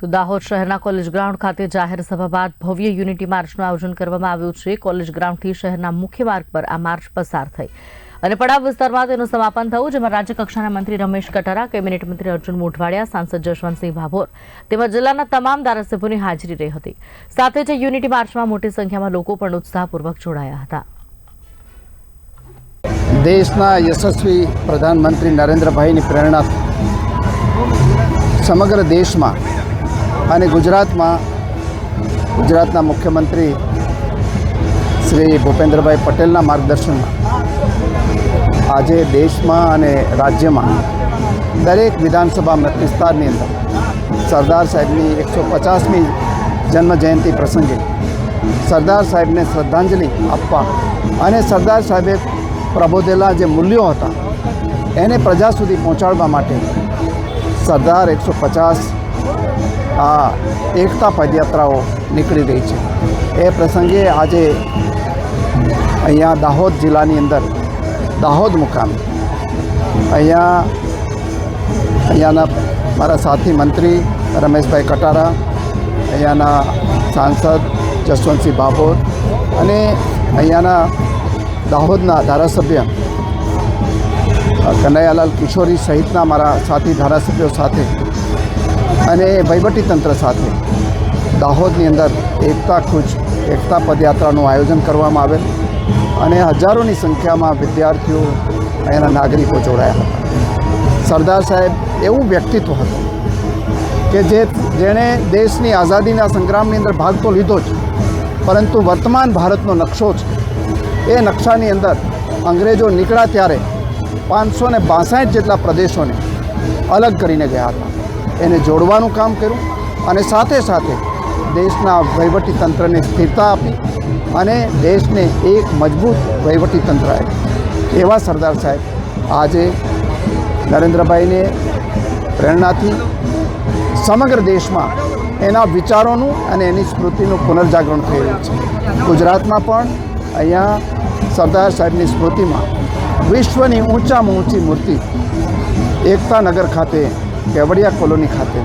તો દાહોદ શહેરના college ground ખાતે જાહેર સભા બાદ ભવ્ય યુનિટી માર્ચનું આયોજન કરવામાં આવ્યું છે. કોલેજ ગ્રાઉન્ડથી શહેરના મુખ્ય માર્ગ પર આ માર્ચ પસાર થઈ. અને પડાવ વિસ્તારમાં તેનું સમાપન થયું, જેમાં રાજ્યકક્ષાના મંત્રી રમેશ કટારા, કેબિનેટ મંત્રી અર્જુન મોઢવાડિયા, સાંસદ જશવંતસિંહ ભાભોર તેમજ જિલ્લાના તમામ ધારાસભ્યોની હાજરી રહી હતી. સાથે જ યુનિટી માર્ચમાં મોટી સંખ્યામાં લોકો પણ ઉત્સાહપૂર્વક જોડાયા હતા. દેશના યશસ્વી પ્રધાનમંત્રી નરેન્દ્રભાઈની પ્રેરણા સમગ્ર દેશમાં અને ગુજરાતમાં ગુજરાતના મુખ્યમંત્રી શ્રી ભૂપેન્દ્રભાઈ પટેલના માર્ગદર્શનમાં આજે દેશમાં અને રાજ્યમાં દરેક વિધાનસભા વિસ્તારની અંદર સરદાર સાહેબની એકસો પચાસમી જન્મ જયંતિ પ્રસંગે સરદાર સાહેબને શ્રદ્ધાંજલિ આપવા અને સરદાર સાહેબે પ્રબોધેલા જે મૂલ્યો હતા એને પ્રજા સુધી પહોંચાડવા માટે સરદાર એકસો પચાસ આ એકતા પદયાત્રાઓ નીકળી રહી છે. એ પ્રસંગે આજે અહીંયા દાહોદ જિલ્લાની અંદર દાહોદ મુકામે અહીંયા અહીંયાના મારા સાથી મંત્રી રમેશભાઈ કટારા, અહીંયાના સાંસદ જસવંતસિંહ ભાભોર અને અહીંયાના દાહોદના ધારાસભ્ય કનૈયાલાલ કિશોરી સહિતના મારા સાથી ધારાસભ્યો સાથે અને વહીવટીતંત્ર સાથે દાહોદની અંદર એકતા કૂચ, એકતા પદયાત્રાનું આયોજન કરવામાં આવેલ અને હજારોની સંખ્યામાં વિદ્યાર્થીઓ અહીંયાના નાગરિકો જોડાયા હતા. સરદાર સાહેબ, એવું વ્યક્તિત્વ હતું કે જે જેણે દેશની આઝાદીના સંગ્રામની અંદર ભાગ તો લીધો જ, પરંતુ વર્તમાન ભારતનો નકશો છે. એ નકશાની અંદર અંગ્રેજો નીકળ્યા ત્યારે પાંચસો ને બાસઠ જેટલા પ્રદેશોને અલગ કરીને ગયા હતા. એને જોડવાનું કામ કર્યું અને સાથે સાથે દેશના વહીવટી તંત્રને સ્થિરતા આપી અને દેશને એક મજબૂત વહીવટી તંત્ર આપ્યું. એવા સરદાર સાહેબ આજે નરેન્દ્રભાઈને પ્રેરણાથી સમગ્ર દેશમાં એના વિચારોનું અને એની સ્મૃતિનું પુનર્જાગરણ થઈ રહ્યું છે. ગુજરાતમાં પણ અહીંયા સરદાર સાહેબની સ્મૃતિમાં વિશ્વની ઊંચામાં ઊંચી મૂર્તિ એકતા નગર ખાતે કેવડિયા કોલોની ખાતે.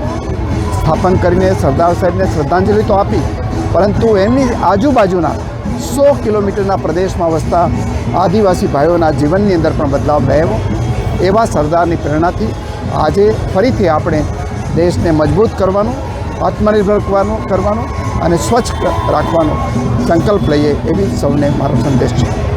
સ્થાપન કરીને સરદાર સાહેબને શ્રદ્ધાંજલિ તો આપી, પરંતુ એમની આજુબાજુના સો કિલોમીટરના પ્રદેશમાં વસતા આદિવાસી ભાઈઓના જીવનની અંદર પણ બદલાવ લાવ્યો. એવા સરદારની પ્રેરણાથી આજે ફરીથી આપણે દેશને મજબૂત કરવાનું, આત્મનિર્ભર કરવાનું કરવાનું અને સ્વચ્છ રાખવાનો સંકલ્પ લઈએ એવી સૌને મારો સંદેશ છે.